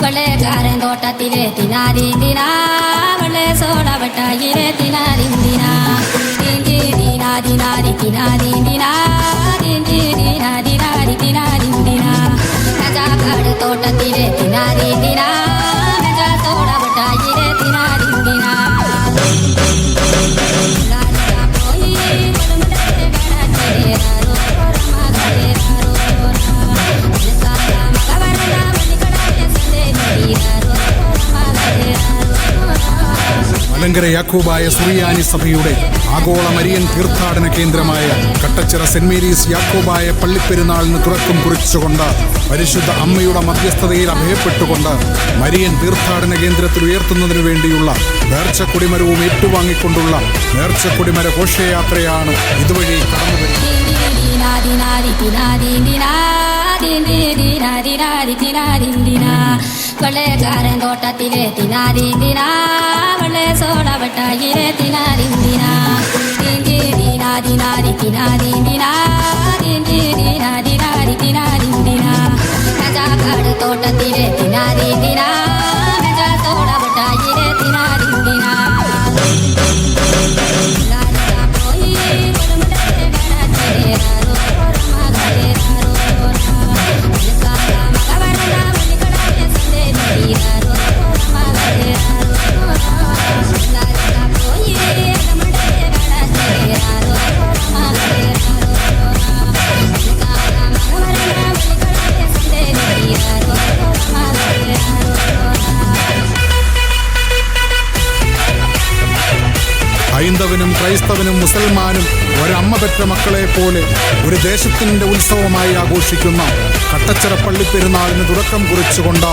കൊള്ളക്കാരൻ തോട്ടത്തിലെ തിനാദിന്തിനാ വെള്ളെ സോടവട്ടായിരെ തിനാദിന്തിനാ ദിന്തി ദിനാദിനാദി തിനാദിന്തിനാ മലങ്കര യാക്കോബായ സുറിയാനി സഭയുടെ ആഗോള മരിയൻ തീർത്ഥാടന കേന്ദ്രമായ കട്ടച്ചിറ സെന്റ് മേരീസ് യാക്കോബായ പള്ളിപ്പെരുന്നാളിന് തുടക്കം കുറിച്ചുകൊണ്ട് പരിശുദ്ധ അമ്മയുടെ മധ്യസ്ഥതയിൽ അഭയപ്പെട്ടുകൊണ്ട് മരിയൻ തീർത്ഥാടന കേന്ദ്രത്തിൽ ഉയർത്തുന്നതിനു വേണ്ടിയുള്ള നേർച്ചക്കൊടിമരവും ഏറ്റുവാങ്ങിക്കൊണ്ടുള്ള നേർച്ചക്കൊടിമര ഘോഷയാത്രയാണ് ഇതുവഴി കടന്നുവരുന്നത് കൊള്ളക്കാരൻ சோடவட்டா இரத்தினாரி தினா தினி தினா தினாரி தினாரி தினா தினி தினா தினாரி தினாரி தினா காடு தோட்டத்திலே தினாரி தினா கஜா சோடவட்டா ഹൈന്ദവനും ക്രൈസ്തവനും മുസൽമാനും ഒരമ്മ പെറ്റ മക്കളെ പോലെ ഒരു ദേശത്തിന്റെ ഉത്സവമായി ആഘോഷിക്കുന്ന കട്ടച്ചിറ പള്ളി പെരുന്നാളിന് തുടക്കം കുറിച്ചുകൊണ്ട്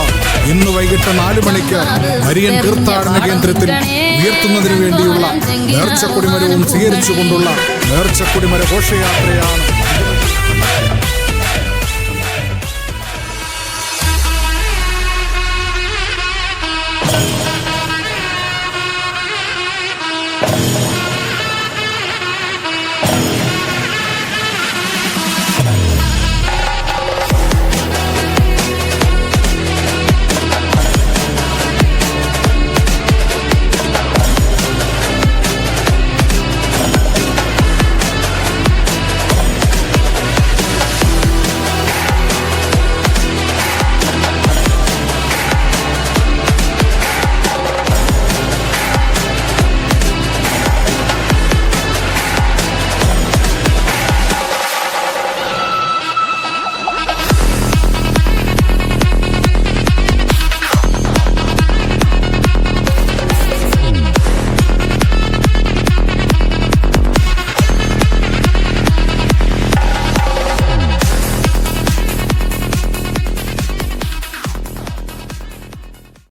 ഇന്ന് വൈകിട്ട് നാലു മണിക്ക് മരിയൻ തീർത്ഥാടന കേന്ദ്രത്തിൽ ഉയർത്തുന്നതിനു വേണ്ടിയുള്ള നേർച്ചക്കുടിമരവും സ്വീകരിച്ചുകൊണ്ടുള്ള നേർച്ചക്കുടിമര ഘോഷയാത്രയാണ്